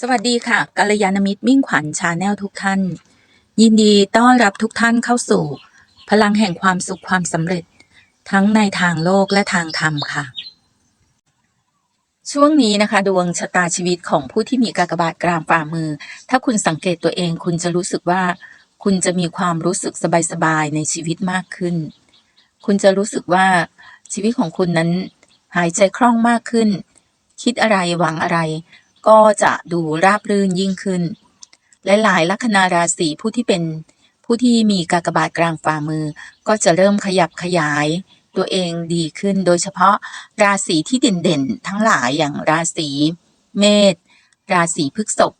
สวัสดีค่ะกัลยาณมิตรมิ่งขวัญชาแนลทุกท่าน ยินดีต้อนรับทุกท่านเข้าสู่ พลังแห่งความสุขความสำเร็จ ทั้งในทางโลกและทางธรรมค่ะ ช่วงนี้นะคะ ดวงชะตาชีวิตของผู้ที่มีกากบาทกลางฝ่ามือ ถ้าคุณสังเกตตัวเองคุณจะรู้สึกว่า คุณจะมีความรู้สึกสบายๆในชีวิตมากขึ้น คุณจะรู้สึกว่าชีวิตของคุณนั้น หายใจคล่องมากขึ้น คิดอะไรหวังอะไร ก็จะดูราบรื่นยิ่งขึ้น และหลายลัคนาราศีผู้ที่เป็นผู้ที่มีกากบาทกลางฝ่ามือ ก็จะเริ่มขยับขยาย ตัวเองดีขึ้น โดยเฉพาะราศีที่เด่นๆ ทั้งหลายอย่างราศีเมษราศีพฤษภ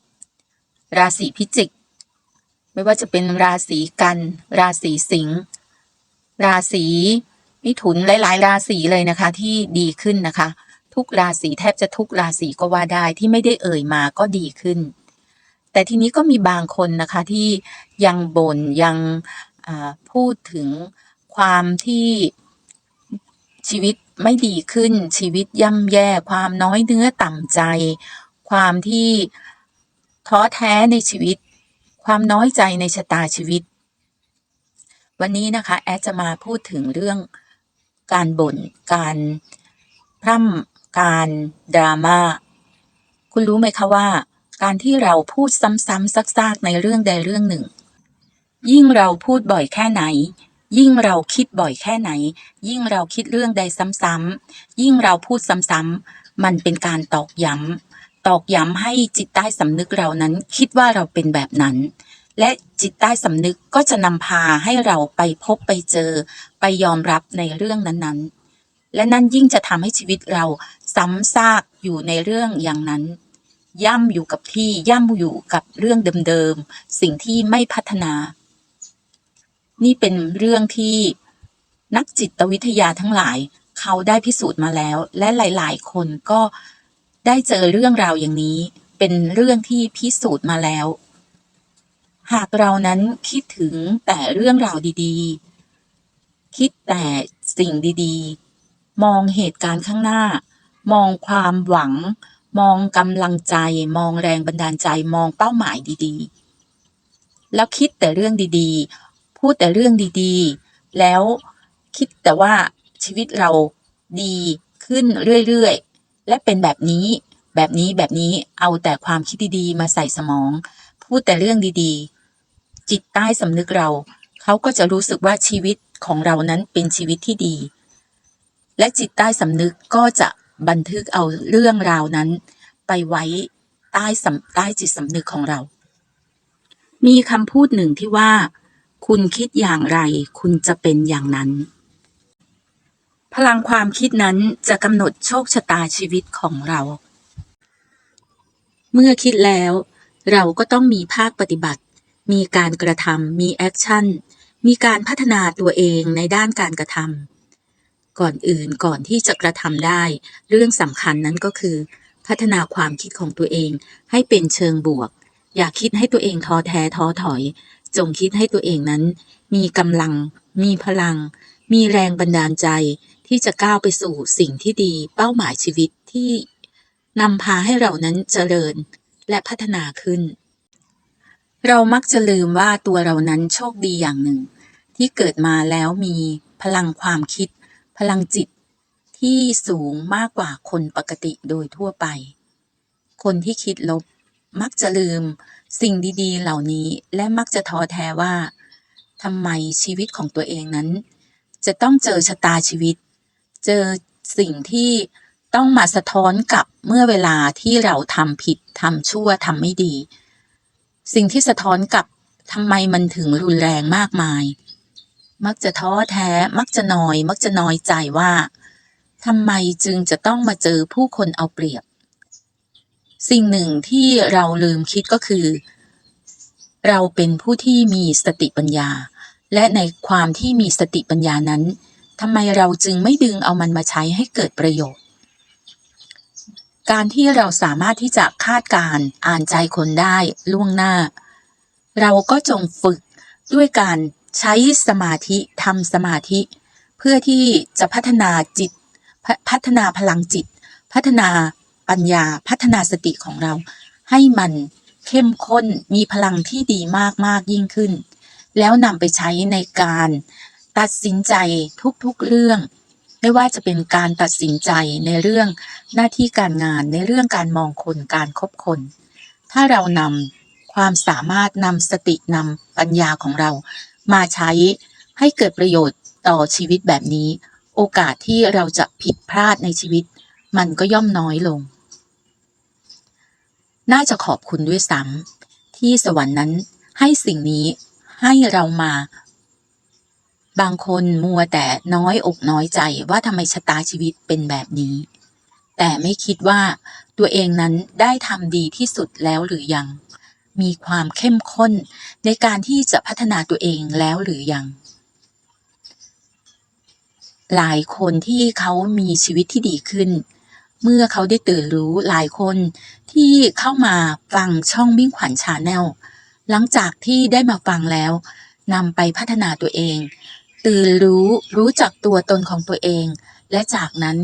ราศีพิจิก ไม่ว่าจะเป็นราศีกัน ราศีสิงห์ราศีมิถุนหลายๆ ราศีเลยนะคะที่ดีขึ้นนะคะ ทุกราศีแทบจะทุกราศีก็ว่าได้ที่ไม่ได้เอ่ยมาก็ดีขึ้น แต่ทีนี้ก็มีบางคนนะคะที่ยังบน่นยังพูดถึงความที่ชีวิตไม่ดีขึ้น ชีวิตย่ำแย่ ความน้อยเนื้อต่ำใจ ความที่ท้อแท้ในชีวิต ความน้อยใจในชะตาชีวิต วันนี้นะคะ แอดจะมาพูดถึงเรื่องการบน่นการพร่ำ การดราม่าคุณรู้ไหมคะว่า การที่เราพูดซ้ำๆซักๆในเรื่องใดเรื่องหนึ่ง ยิ่งเราพูดบ่อยแค่ไหน ยิ่งเราคิดบ่อยแค่ไหน ยิ่งเราคิดเรื่องใดซ้ำๆยิ่งเราพูดซ้ำๆมันเป็นการตอกย้ำตอกย้ำให้จิตใต้สำนึกเรานั้น คิดว่าเราเป็นแบบนั้น และจิตใต้สำนึกก็จะนำพาให้เราไปพบไปเจอ ไปยอมรับในเรื่องนั้นๆ และนั่นยิ่งจะทำให้ชีวิตเราซ้ำซากอยู่ในเรื่องอย่างนั้น ย่ำอยู่กับที่ย่ำอยู่กับเรื่องเดิมๆสิ่งที่ไม่พัฒนา นี่เป็นเรื่องที่นักจิตวิทยาทั้งหลายเขาได้พิสูจน์มาแล้ว และหลายๆ คนก็ได้เจอเรื่องราวอย่างนี้ เป็นเรื่องที่พิสูจน์มาแล้ว หากเรานั้นคิดถึงแต่เรื่องราวดีๆ คิดแต่สิ่งดีๆ มองเหตุการณ์ข้างหน้า มองความหวัง มองกำลังใจ มองแรงบันดาลใจ มองเป้าหมายดีๆ แล้วคิดแต่เรื่องดีๆ พูดแต่เรื่องดีๆ แล้วคิดแต่ว่าชีวิตเราดีขึ้นเรื่อยๆ และเป็นแบบนี้ แบบนี้ แบบนี้ เอาแต่ความคิดดีๆ มาใส่สมอง พูดแต่เรื่องดีๆ จิตใต้สำนึกเรา เขาก็จะรู้สึกว่าชีวิตของเรานั้นเป็นชีวิตที่ดี และจิตใต้สำนึกก็จะบันทึกเอาเรื่องราวนั้น ไปไว้ใต้สำใต้จิตสำนึกของเรา มีคำพูดหนึ่งที่ว่า คุณคิดอย่างไร คุณจะเป็นอย่างนั้น พลังความคิดนั้นจะกำหนดโชคชะตาชีวิตของเรา เมื่อคิดแล้ว เราก็ต้องมีภาคปฏิบัติ มีการกระทำมีแอคชั่น มีการพัฒนาตัวเองในด้านการกระทำ ก่อนอื่นก่อนที่จะกระทำได้ เรื่องสำคัญนั้นก็คือ พัฒนาความคิดของตัวเองให้เป็นเชิงบวก อย่าคิดให้ตัวเองท้อแท้ท้อถอย จงคิดให้ตัวเองนั้น มีกำลัง มีพลัง มีแรงบันดาลใจ ที่จะก้าวไปสู่สิ่งที่ดีเป้าหมายชีวิตที่นำพาให้เรานั้นเจริญและพัฒนาขึ้น เรามักจะลืมว่าตัวเรานั้นโชคดีอย่างหนึ่ง ที่เกิดมาแล้วมีพลังความคิด พลังจิตที่สูงมากกว่าคนปกติโดยทั่วไป คนที่คิดลบมักจะลืมสิ่งดีๆ เหล่านี้และมักจะท้อแท้ว่าทำไมชีวิตของตัวเองนั้น จะต้องเจอชะตาชีวิต เจอสิ่งที่ต้องมาสะท้อนกลับเมื่อเวลาที่เราทำผิดทำชั่วทำไม่ดี สิ่งที่สะท้อนกลับทำไมมันถึงรุนแรงมากมาย มักจะท้อแท้ มักจะนอย มักจะน้อยใจว่าทำไมจึงจะต้องมาเจอผู้คนเอาเปรียบ สิ่งหนึ่งที่เราลืมคิดก็คือ เราเป็นผู้ที่มีสติปัญญา และในความที่มีสติปัญญานั้นทำไมเราจึงไม่ดึงเอามันมาใช้ให้เกิดประโยชน์ การที่เราสามารถที่จะคาดการณ์อ่านใจคนได้ล่วงหน้า เราก็จงฝึกด้วยการ ใช้สมาธิทำสมาธิ เพื่อที่จะพัฒนาจิตพพัฒนาพลังจิต พัฒนาปัญญาพัฒนาสติของเรา ให้มันเข้มข้นมีพลังที่ดีมากมากยิ่งขึ้น แล้วนำไปใช้ในการตัดสินใจทุกๆเรื่อง ไม่ว่าจะเป็นการตัดสินใจในเรื่องหน้าที่การงานในเรื่องการมองคนการคบคน ถ้าเรานำความสามารถนำสตินำปัญญาของเรา มาใช้ให้เกิดประโยชน์ต่อชีวิตแบบนี้ โอกาสที่เราจะผิดพลาดในชีวิต มันก็ย่อมน้อยลง น่าจะขอบคุณด้วยซ้ำที่สวรรค์นั้นให้สิ่งนี้ให้เรามา บางคนมัวแต่น้อยอกน้อยใจว่าทำไมชะตาชีวิตเป็นแบบนี้ แต่ไม่คิดว่าตัวเองนั้นได้ทำดีที่สุดแล้วหรือยัง มีความเข้มข้นในการที่จะพัฒนาตัวเองแล้วหรือยัง หลายคนที่เขามีชีวิตที่ดีขึ้น เมื่อเขาได้ตื่นรู้หลายคนที่เข้ามาฟังช่องมิ่งขวัญชาแนลหลังจากที่ได้มาฟังแล้วนำไปพัฒนาตัวเอง ตื่นรู้รู้จักตัวตนของตัวเอง และจากนั้น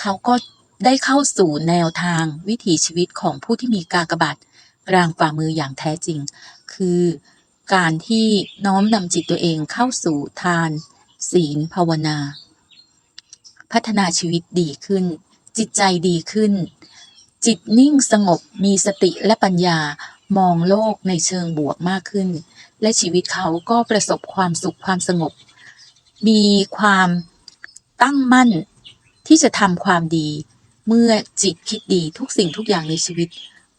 เขาก็ได้เข้าสู่แนวทางวิถีชีวิตของผู้ที่มีกากบาท กลางฝ่ามืออย่างแท้จริง คือการที่น้อมนำจิตตัวเองเข้าสู่ทาน ศีลภาวนา พัฒนาชีวิตดีขึ้น จิตใจดีขึ้น จิตนิ่งสงบมีสติและปัญญามองโลกในเชิงบวกมากขึ้น และชีวิตเขาก็ประสบความสุขความสงบ มีความตั้งมั่นที่จะทำความดี เมื่อจิตคิดดีทุกสิ่งทุกอย่างในชีวิต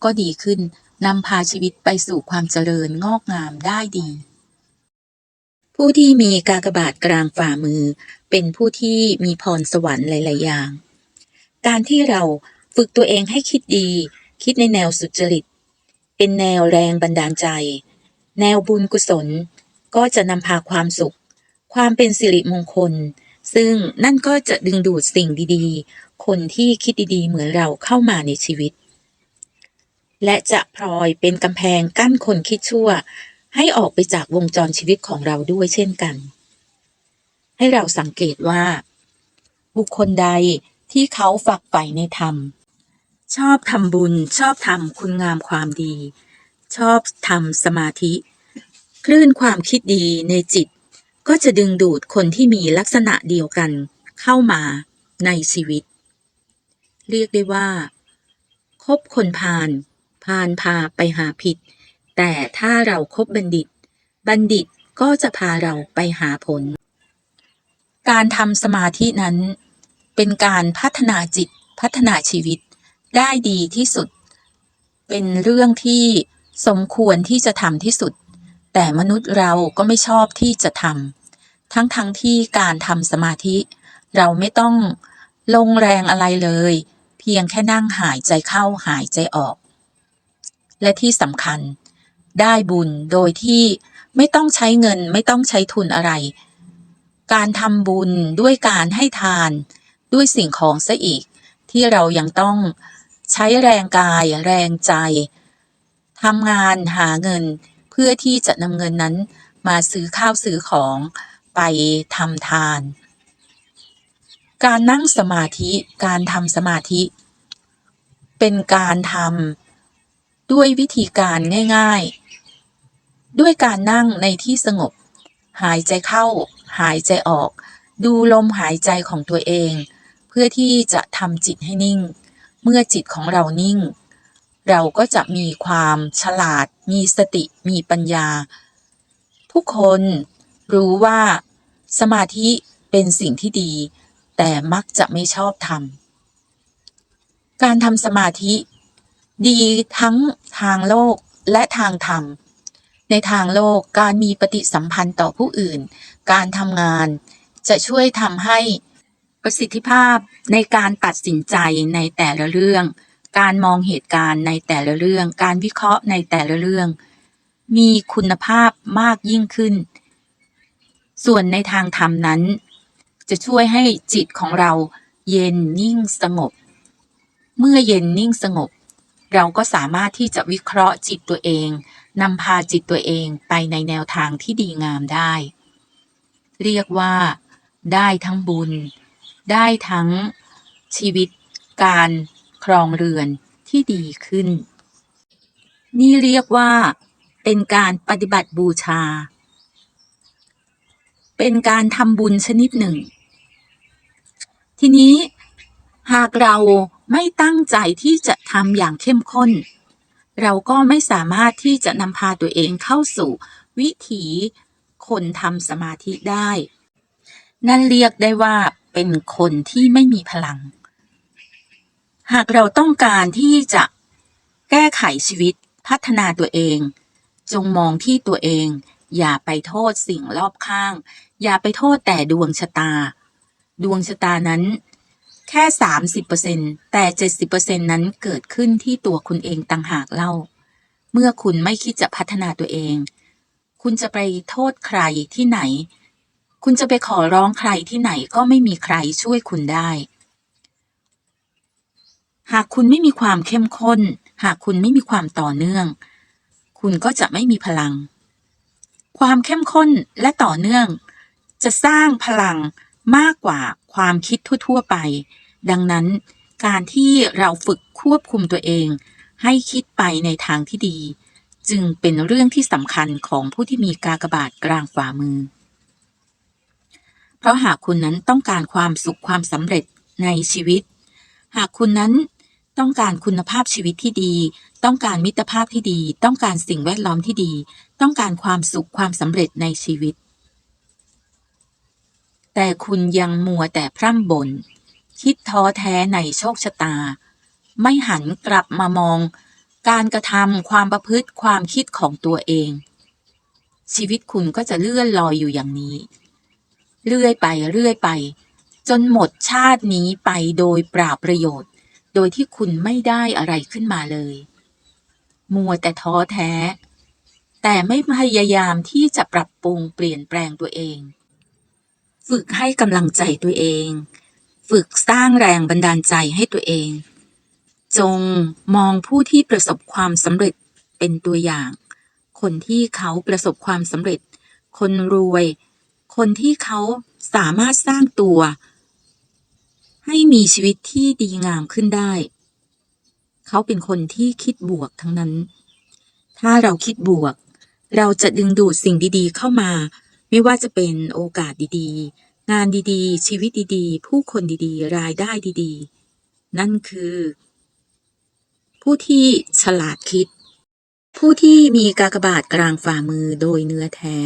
ก็ดีขึ้น นำพาชีวิตไปสู่ความเจริญงอกงามได้ดี ผู้ที่มีกากบาทกลางฝ่ามือ เป็นผู้ที่มีพรสวรรค์หลาย ๆ อย่าง การที่เราฝึกตัวเองให้คิดดี คิดในแนวสุจริต เป็นแนวแรงบันดาลใจ แนวบุญกุศล ก็จะนำพาความสุข ความเป็นสิริมงคล ซึ่งนั่นก็จะดึงดูดสิ่งดี ๆ คนที่คิดดี ๆ เหมือนเราเข้ามาในชีวิต และจะพลอยเป็นกำแพงกั้นคนคิดชั่ว ให้ออกไปจากวงจรชีวิตของเราด้วยเช่นกัน ให้เราสังเกตว่า บุคคลใดที่เขาฝักใฝ่ในธรรม ชอบทำบุญชอบทำคุณงามความดี ชอบทำสมาธิ คลื่นความคิดดีในจิต ก็จะดึงดูดคนที่มีลักษณะเดียวกันเข้ามาในชีวิต เรียกได้ว่าคบคนพาล พาลพาไปหาผิด แต่ถ้าเราครบบัณฑิต บัณฑิตก็จะพาเราไปหาผล การทำสมาธินั้น เป็นการพัฒนาจิตพัฒนาชีวิตได้ดีที่สุด เป็นเรื่องที่สมควรที่จะทำที่สุด แต่มนุษย์เราก็ไม่ชอบที่จะทำทั้งทั้งๆที่การทำสมาธิ เราไม่ต้องลงแรงอะไรเลย เพียงแค่นั่งหายใจเข้าหายใจออก และที่สำคัญ ได้บุญโดยที่ไม่ต้องใช้เงินไม่ต้องใช้ทุนอะไร การทำบุญด้วยการให้ทานด้วยสิ่งของซะอีก ที่เรายังต้องใช้แรงกายแรงใจทำงานหาเงินเพื่อที่จะนำเงินนั้นมาซื้อข้าวซื้อของไปทำทาน การนั่งสมาธิการทำสมาธิ เป็นการทำ ด้วยวิธีการง่ายๆ ด้วยการนั่งในที่สงบ หายใจเข้า หายใจออก ดูลมหายใจของตัวเอง เพื่อที่จะทำจิตให้นิ่ง เมื่อจิตของเรานิ่ง เราก็จะมีความฉลาด มีสติ มีปัญญา ทุกคนรู้ว่าสมาธิเป็นสิ่งที่ดี แต่มักจะไม่ชอบทำการทำสมาธิ ดีทั้งทางโลกและทางธรรม ในทางโลกการมีปฏิสัมพันธ์ต่อผู้อื่น การทำงานจะช่วยทำให้ประสิทธิภาพในการตัดสินใจในแต่ละเรื่อง การมองเหตุการณ์ในแต่ละเรื่อง การวิเคราะห์ในแต่ละเรื่อง มีคุณภาพมากยิ่งขึ้น ส่วนในทางธรรมนั้น จะช่วยให้จิตของเราเย็นนิ่งสงบ เมื่อเย็นนิ่งสงบ เราก็สามารถที่จะวิเคราะห์จิตตัวเองนำพาจิตตัวเองไปในแนวทางที่ดีงามได้ เรียกว่า ได้ทั้งบุญ ได้ทั้งชีวิตการครองเรือนที่ดีขึ้น นี่เรียกว่า เป็นการปฏิบัติบูชา เป็นการทำบุญชนิดหนึ่ง ทีนี้หากเรา ไม่ตั้งใจที่จะทำอย่างเข้มข้น เราก็ไม่สามารถที่จะนำพาตัวเองเข้าสู่วิถีคนทำสมาธิได้ นั่นเรียกได้ว่าเป็นคนที่ไม่มีพลัง หากเราต้องการที่จะแก้ไขชีวิตพัฒนาตัวเอง จงมองที่ตัวเอง อย่าไปโทษสิ่งรอบข้าง อย่าไปโทษแต่ดวงชะตา ดวงชะตานั้น ค่ 30%แต่ 70%นั้นเกิดขึ้นที่ตัวคุณเองต่างหากเล่า เมื่อคุณไม่คิดจะพัฒนาตัวเอง คุณจะไปโทษใครที่ไหน คุณจะไปขอร้องใครที่ไหนก็ไม่มีใครช่วยคุณได้ หากคุณไม่มีความเข้มข้น หากคุณไม่มีความต่อเนื่อง คุณก็จะไม่มีพลัง ความเข้มข้นและต่อเนื่อง จะสร้างพลังมากกว่าความคิดทั่ว ๆ ไป ดังนั้นการที่เราฝึกควบคุมตัวเอง ให้คิดไปในทางที่ดี จึงเป็นเรื่องที่สำคัญของผู้ที่มีกากบาทกลางฝ่ามือ เพราะหากคุณนั้นต้องการความสุขความสำเร็จในชีวิต หากคุณนั้นต้องการคุณภาพชีวิตที่ดี ต้องการมิตรภาพที่ดี ต้องการสิ่งแวดล้อมที่ดี ต้องการความสุขความสำเร็จในชีวิต แต่คุณยังมัวแต่พร่ำบ่น คิดท้อแท้ในโชคชะตา ไม่หันกลับมามอง การกระทำความประพฤติความคิดของตัวเอง ชีวิตคุณก็จะเลื่อนลอยอยู่อย่างนี้ เรื่อยไปเรื่อยไป จนหมดชาตินี้ไปโดยเปล่าประโยชน์ โดยที่คุณไม่ได้อะไรขึ้นมาเลย มัวแต่ท้อแท้ แต่ไม่พยายามที่จะปรับปรุงเปลี่ยนแปลงตัวเอง ฝึกให้กำลังใจตัวเอง ฝึกสร้างแรงบันดาลใจให้ตัวเอง จงมองผู้ที่ประสบความสำเร็จเป็นตัวอย่าง คนที่เขาประสบความสำเร็จ คนรวย คนที่เขาสามารถสร้างตัว ให้มีชีวิตที่ดีงามขึ้นได้ เขาเป็นคนที่คิดบวกทั้งนั้น ถ้าเราคิดบวก เราจะดึงดูดสิ่งดีๆเข้ามา ไม่ว่าจะเป็นโอกาสดีๆ งานดีๆ ชีวิตดีๆ ผู้คนดีๆ รายได้ดีๆ นั่นคือ ผู้ที่ฉลาดคิด ผู้ที่มีกากบาทกลางฝ่ามือโดยเนื้อแท้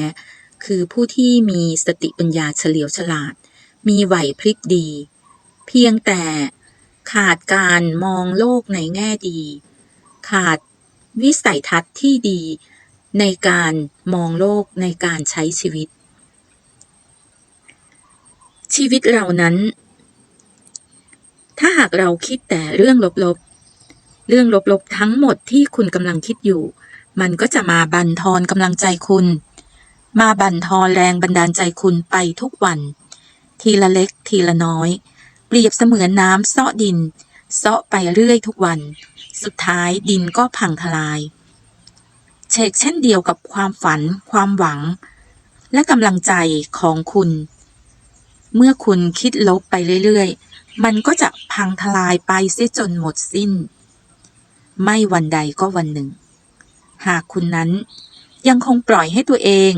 คือผู้ที่มีสติปัญญาเฉลียวฉลาด มีไหวพริบดี เพียงแต่ขาดการมองโลกในแง่ดี ขาดวิสัยทัศน์ที่ดีในการมองโลกในการใช้ชีวิต ชีวิตเรานั้น ถ้าหากเราคิดแต่เรื่องลบๆ เรื่องลบๆทั้งหมดที่คุณกำลังคิดอยู่ มันก็จะมาบั่นทอนกำลังใจคุณ มาบั่นทอนแรงบันดาลใจคุณไปทุกวัน ทีละเล็กทีละน้อย เปรียบเสมือนน้ำเซาะดินเซาะไปเรื่อยทุกวัน สุดท้ายดินก็พังทลายเชกเช่นเดียวกับความฝัน ความหวัง และกำลังใจของคุณ เมื่อคุณคิดลบไปเรื่อยๆ มันก็จะพังทลายไปเสียจนหมดสิ้น ไม่วันใดก็วันหนึ่ง หากคุณนั้นยังคงปล่อยให้ตัวเอง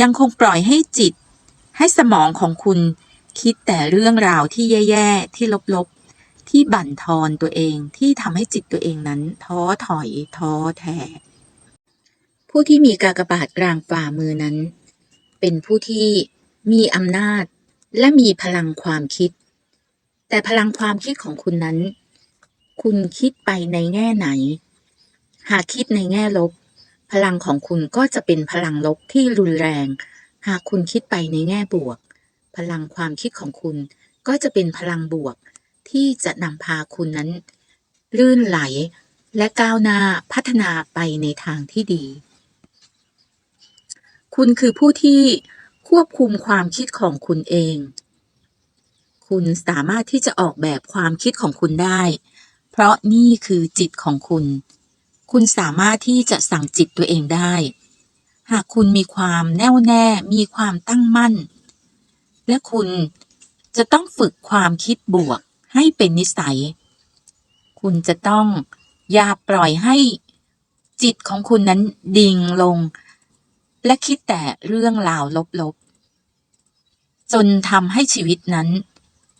ยังคงปล่อยให้จิต ให้สมองของคุณคิดแต่เรื่องราวที่แย่ๆ ที่ลบๆ ที่บั่นทอนตัวเองที่ทำให้จิตตัวเองนั้น ท้อถอยท้อแท้ผู้ที่มีกากบาทกลางฝ่ามือนั้น เป็นผู้ที่มีอำนาจ และมีพลังความคิด แต่พลังความคิดของคุณนั้น คุณคิดไปในแง่ไหน หากคิดในแง่ลบ พลังของคุณก็จะเป็นพลังลบที่รุนแรง หากคุณคิดไปในแง่บวก พลังความคิดของคุณก็จะเป็นพลังบวกที่จะนำพาคุณนั้น ลื่นไหลและก้าวหน้าพัฒนาไปในทางที่ดี คุณคือผู้ที่ ควบคุมความคิดของคุณเอง คุณสามารถที่จะออกแบบความคิดของคุณได้ เพราะนี่คือจิตของคุณ คุณสามารถที่จะสั่งจิตตัวเองได้ หากคุณมีความแน่วแน่ มีความตั้งมั่น และคุณจะต้องฝึกความคิดบวกให้เป็นนิสัย คุณจะต้องอย่าปล่อยให้จิตของคุณนั้นดิ่งลง และคิดแต่เรื่องราวลบๆ จนทำให้ชีวิตนั้น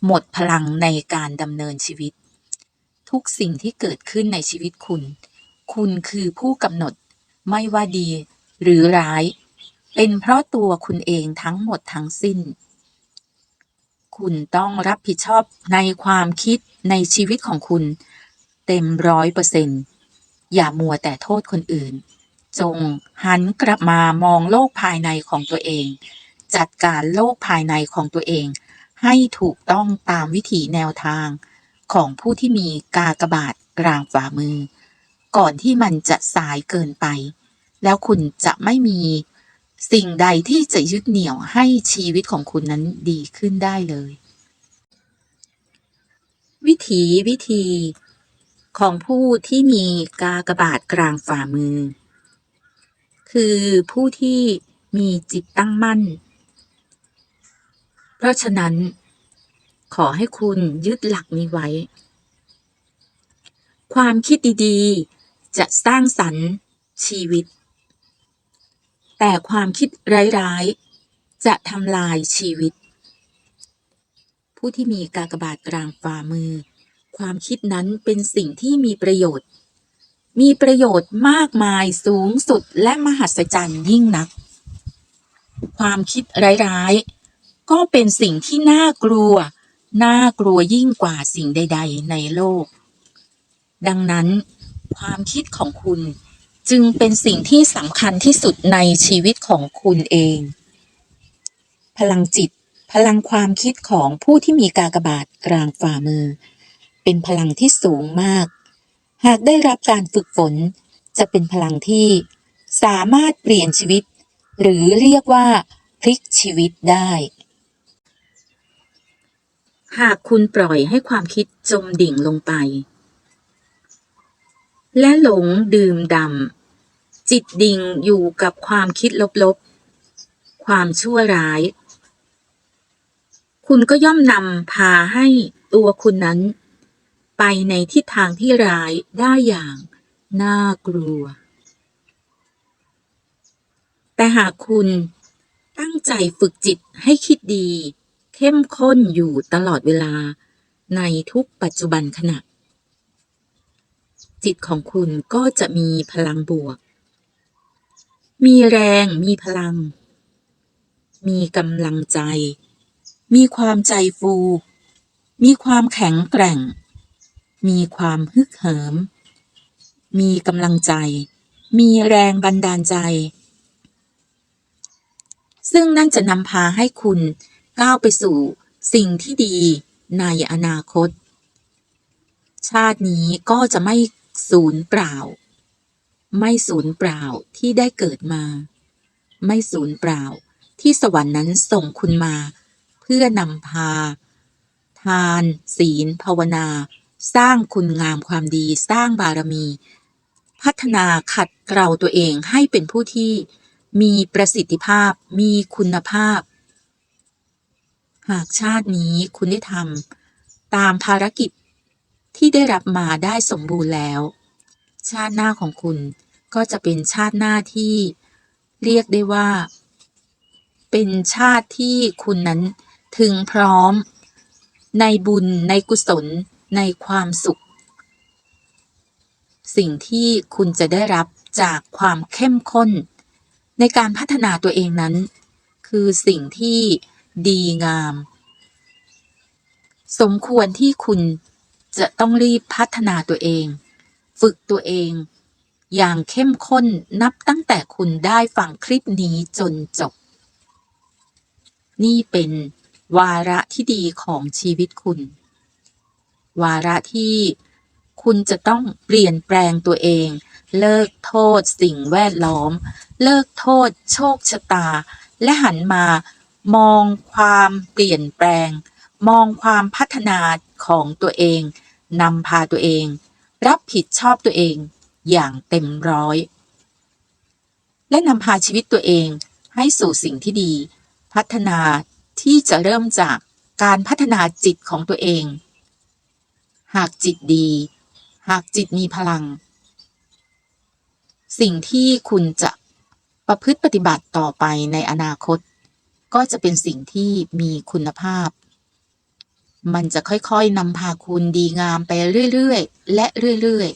หมดพลังในการดำเนินชีวิต ทุกสิ่งที่เกิดขึ้นในชีวิตคุณ คุณคือผู้กำหนดไม่ว่าดีหรือร้าย เป็นเพราะตัวคุณเองทั้งหมดทั้งสิ้น คุณต้องรับผิดชอบในความคิดในชีวิตของคุณ เต็มร้อยเปอร์เซ็นต์อย่ามัวแต่โทษคนอื่น จงหันกลับมามองโลกภายในของตัวเอง จัดการโลกภายในของตัวเอง ให้ถูกต้องตามวิถีแนวทาง ของผู้ที่มีกากบาทกลางฝ่ามือ ก่อนที่มันจะสายเกินไป แล้วคุณจะไม่มีสิ่งใดที่จะยึดเหนี่ยวให้ชีวิตของคุณนั้นดีขึ้นได้เลย วิถีวิธีของผู้ที่มีกากบาทกลางฝ่ามือ คือผู้ที่มีจิตตั้งมั่น เพราะฉะนั้น ขอให้คุณยึดหลักนี้ไว้ ความคิดดีๆ จะสร้างสรรค์ชีวิต แต่ความคิดร้ายๆ จะทำลายชีวิต ผู้ที่มีกากบาทกลางฝ่ามือ ความคิดนั้นเป็นสิ่งที่มีประโยชน์ มีประโยชน์มากมายสูงสุดและมหัศจรรย์ยิ่งนัก ความคิดร้ายๆ ก็เป็นสิ่งที่น่ากลัว น่ากลัวยิ่งกว่าสิ่งใด ๆ ในโลก ดังนั้น ความคิดของคุณจึงเป็นสิ่งที่สำคัญที่สุดในชีวิตของคุณเอง พลังจิต พลังความคิดของผู้ที่มีกากบาทกลางฝ่ามือ เป็นพลังที่สูงมาก หากได้รับการฝึกฝน จะเป็นพลังที่ สามารถเปลี่ยนชีวิต หรือเรียกว่า พลิกชีวิตได้ หากคุณปล่อยให้ความคิดจมดิ่งลงไป และหลงดื่มดำจิตดิ่งอยู่กับความคิดลบๆ ความชั่วร้าย คุณก็ย่อมนำพาให้ตัวคุณนั้น ไปในทิศทางที่ร้ายได้อย่างน่ากลัว แต่หากคุณตั้งใจฝึกจิตให้คิดดี เข้มข้นอยู่ตลอดเวลาในทุกปัจจุบันขณะ จิตของคุณก็จะมีพลังบวก มีแรง มีพลัง มีกำลังใจ มีความใจฟู มีความแข็งแกร่ง มีความฮึกเหิม มีกำลังใจ มีแรงบันดาลใจ ซึ่งนั่นจะนำพาให้คุณก้าวไปสู่สิ่งที่ดีในอนาคต ชาตินี้ก็จะไม่สูญเปล่า ไม่สูญเปล่าที่ได้เกิดมา ไม่สูญเปล่าที่สวรรค์นั้นส่งคุณมา เพื่อนำพา ทาน ศีล ภาวนา สร้างคุณงามความดี สร้างบารมี พัฒนาขัดเกลาตัวเองให้เป็นผู้ที่มีประสิทธิภาพ มีคุณภาพ หากชาตินี้คุณได้ทำตามภารกิจที่ได้รับมาได้สมบูรณ์แล้ว ชาติหน้าของคุณก็จะเป็นชาติหน้าที่เรียกได้ว่า เป็นชาติที่คุณนั้นถึงพร้อม ในบุญในกุศล ในความสุข สิ่งที่คุณจะได้รับจากความเข้มข้น ในการพัฒนาตัวเองนั้น คือสิ่งที่ดีงาม สมควรที่คุณจะต้องรีบพัฒนาตัวเอง ฝึกตัวเอง อย่างเข้มข้นนับตั้งแต่คุณได้ฟังคลิปนี้จนจบ นี่เป็นวาระที่ดีของชีวิตคุณ วาระที่คุณจะต้องเปลี่ยนแปลงตัวเอง เลิกโทษสิ่งแวดล้อม เลิกโทษโชคชะตา และหันมามองความเปลี่ยนแปลง มองความพัฒนาของตัวเองนำพาตัวเอง รับผิดชอบตัวเองอย่างเต็มร้อย และนำพาชีวิตตัวเองให้สู่สิ่งที่ดี พัฒนาที่จะเริ่มจากการพัฒนาจิตของตัวเอง หากจิตดี หากจิตมีพลัง สิ่งที่คุณจะประพฤติปฏิบัติต่อไปในอนาคต ก็จะเป็นสิ่งที่มีคุณภาพ มันจะค่อยๆนำพาคุณดีงามไปเรื่อยๆ และเรื่อย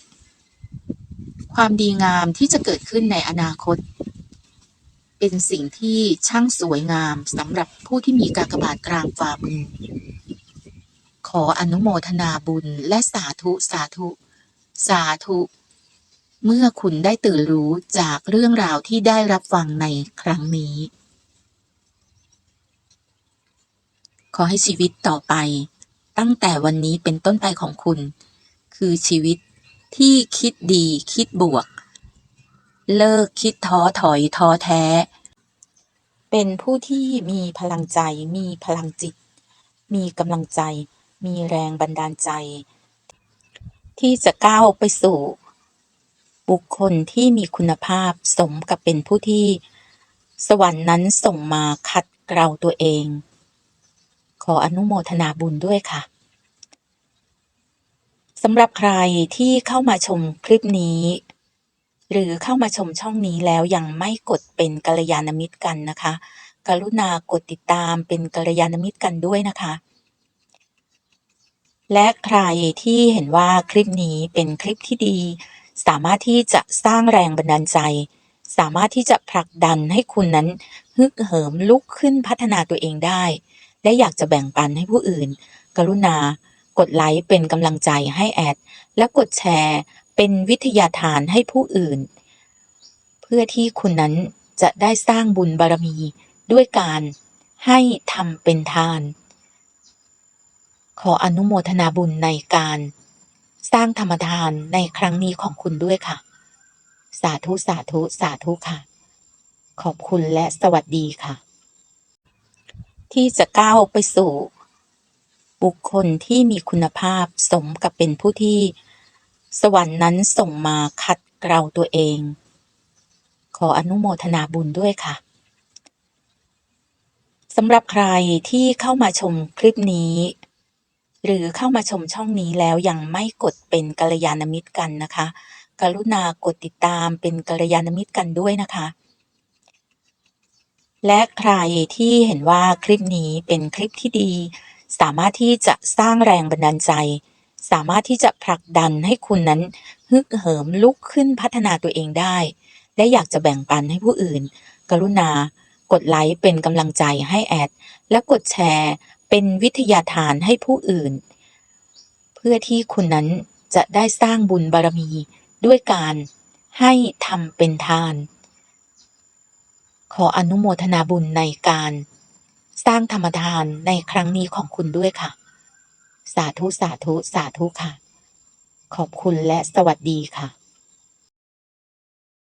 ๆ ความดีงามที่จะเกิดขึ้นในอนาคต เป็นสิ่งที่ช่างสวยงามสำหรับผู้ที่มีกากบาทกลางฝ่ามือ ขออนุโมทนาบุญและสาธุสาธุ สาธุ เมื่อคุณได้ตื่นรู้จากเรื่องราวที่ได้รับฟังในครั้งนี้ ขอให้ชีวิตต่อไป ตั้งแต่วันนี้เป็นต้นไปของคุณ คือชีวิตที่คิดดีคิดบวก เลิกคิดท้อถอยท้อแท้ เป็นผู้ที่มีพลังใจมีพลังจิตมีกำลังใจ มีแรงบันดาลใจ ที่จะก้าวไปสู่ บุคคลที่มีคุณภาพสมกับเป็นผู้ที่ สวรรค์นั้นส่งมาขัดเกลาตัวเอง ขออนุโมทนาบุญด้วยค่ะสำหรับใครที่เข้ามาชมคลิปนี้ หรือเข้ามาชมช่องนี้แล้วยังไม่กดเป็นกัลยาณมิตรกันนะคะ กรุณากดติดตามเป็นกัลยาณมิตรกันด้วยนะคะ และใครที่เห็นว่าคลิปนี้เป็นคลิปที่ดี สามารถที่จะสร้างแรงบันดาลใจ สามารถที่จะผลักดันให้คุณนั้นฮึกเหิมลุกขึ้นพัฒนาตัวเองได้ และอยากจะแบ่งปันให้ผู้อื่น กรุณากดไลค์เป็นกำลังใจให้แอด และกดแชร์เป็นวิทยาทานให้ผู้อื่น เพื่อที่คุณนั้นจะได้สร้างบุญบารมีด้วยการให้ทำเป็นทาน ขออนุโมทนาบุญในการ สร้างธรรมทานในครั้งนี้ของคุณด้วยค่ะ สาธุสาธุสาธุค่ะ ขอบคุณและสวัสดีค่ะ ที่จะก้าวไปสู่ บุคคลที่มีคุณภาพสมกับเป็นผู้ที่ สวรรค์นั้นส่งมาขัดเกลาตัวเอง ขออนุโมทนาบุญด้วยค่ะสำหรับใครที่เข้ามาชมคลิปนี้ หรือเข้ามาชมช่องนี้แล้วยังไม่กดเป็นกัลยาณมิตรกันนะคะ กรุณากดติดตามเป็นกัลยาณมิตรกันด้วยนะคะ และใครที่เห็นว่าคลิปนี้เป็นคลิปที่ดี สามารถที่จะสร้างแรงบันดาลใจ สามารถที่จะผลักดันให้คุณนั้นฮึกเหิมลุกขึ้นพัฒนาตัวเองได้ และอยากจะแบ่งปันให้ผู้อื่น กรุณากดไลค์เป็นกำลังใจให้แอด และกดแชร์ เป็นวิทยาทานให้ผู้อื่น เพื่อที่คุณนั้นจะได้สร้างบุญบารมี ด้วยการให้ทำเป็นทาน ขออนุโมทนาบุญในการสร้างธรรมทานในครั้งนี้ของคุณด้วยค่ะ สาธุสาธุสาธุค่ะ ขอบคุณและสวัสดีค่ะ